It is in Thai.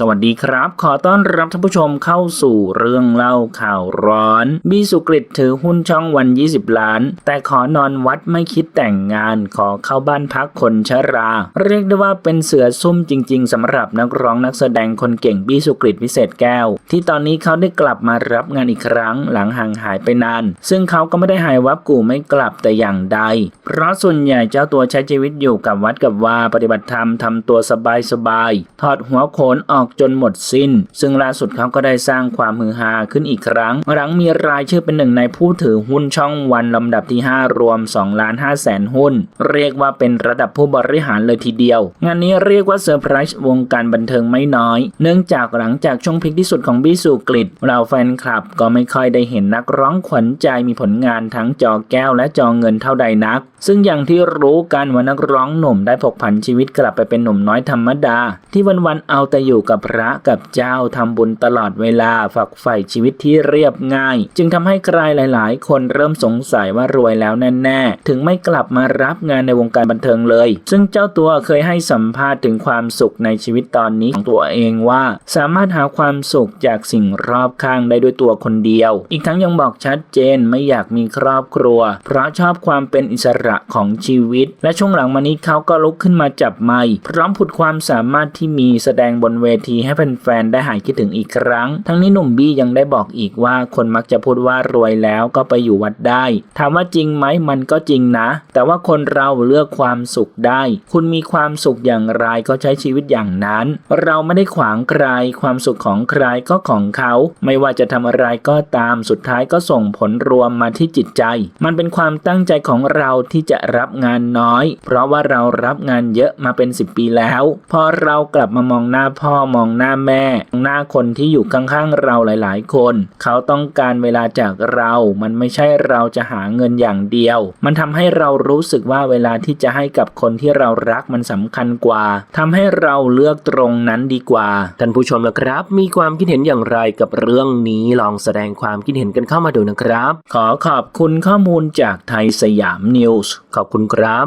สวัสดีครับ ขอต้อนรับท่านผู้ชมเข้าสู่เรื่องเล่าข่าวร้อน บีสุกริตถือหุ้นช่องวัน 20 ล้าน แต่ขอนอนวัดไม่คิดแต่งงาน ขอเข้าบ้านพักคนชรา เรียกได้ว่าเป็นเสือซุ่มจริง ๆสำหรับนักร้องนักแสดงคนเก่งบีสุกริตวิเศษแก้ว ที่ตอนนี้เขาได้กลับมารับงานอีกครั้งหลังห่างหายไปนาน ซึ่งเขาก็ไม่ได้หายวับกูไม่กลับแต่อย่างใด เพราะส่วนใหญ่เจ้าตัวใช้ชีวิตอยู่กับวัดกับวาปฏิบัติธรรมทำตัวสบายๆถอดหัวโขนออกจนหมดสิ้น ซึ่งล่าสุดเขาก็ได้สร้างความฮือฮาขึ้นอีกครั้ง หลังมีรายชื่อเป็นหนึ่งในผู้ถือหุ้นช่องวันลำดับที่ 5 รวม2ล้าน5แสนหุ้น เรียกว่าเป็นระดับผู้บริหารเลยทีเดียว งานนี้เรียกว่าเซอร์ไพรส์วงการบันเทิงไม่น้อย เนื่องจากหลังจากช่วงพีคที่สุดของบิสูกฤตเราแฟนคลับก็ไม่ค่อยได้เห็นนักร้องขวัญใจมีผลงานทั้งจอแก้วและจอเงินเท่าใดนัก ซึ่งอย่างที่รู้กันว่านักร้องหนุ่มได้ผกผันชีวิตกลับไปเป็นหนุ่มน้อยธรรมดา ที่วันๆเอาแต่อยู่กับพระกับเจ้าทำบุญตลอดเวลาฝักใฝ่ชีวิตที่เรียบง่าย จึงทำให้ใครหลาย ๆ คนเริ่มสงสัยว่ารวยแล้วแน่ๆถึงไม่กลับมารับงานในวงการบันเทิงเลย ซึ่งเจ้าตัวเคยให้สัมภาษณ์ถึงความสุขในชีวิตตอนนี้ของตัวเองว่า สามารถหาความสุขจากสิ่งรอบข้างได้ด้วยตัวคนเดียว อีกทั้งยังบอกชัดเจนไม่อยากมีครอบครัว เพราะชอบความเป็นอิสระของชีวิต และช่วงหลังมานี้เขาก็ลุกขึ้นมาจับไมค์พร้อมผุดความสามารถที่มีแสดงบนเวทีให้แฟนๆได้หายคิดถึงอีกครั้ง ทั้งนี้หนุ่มบี้ยังได้บอกอีกว่าคนมักจะพูดว่ารวยแล้วก็ไปอยู่วัดได้ ถามว่าจริงไหมมันก็จริงนะ แต่ว่าคนเราเลือกความสุขได้ คุณมีความสุขอย่างไรก็ใช้ชีวิตอย่างนั้น เราไม่ได้ขวางใคร ความสุขของใครก็ของเขา ไม่ว่าจะทำอะไรก็ตามสุดท้ายก็ส่งผลรวมมาที่จิตใจ มันเป็นความตั้งใจของเราที่จะรับงานน้อย เพราะว่าเรารับงานเยอะมาเป็น 10 ปีแล้ว พอเรากลับมามองหน้าพ่อมองหน้าแม่มองหน้าคนที่อยู่ข้างๆเราหลายๆ คน เขาต้องการเวลาจากเรา มันไม่ใช่เราจะหาเงินอย่างเดียว มันทำให้เรารู้สึกว่าเวลาที่จะให้กับคนที่เรารักมันสำคัญกว่าทำให้เราเลือกตรงนั้นดีกว่า ท่านผู้ชมละครับ มีความคิดเห็นอย่างไรกับเรื่องนี้ลองแสดงความคิดเห็นกันเข้ามาดูนะครับ ขอขอบคุณข้อมูลจากไทยสยามนิวส์ขอบคุณครับ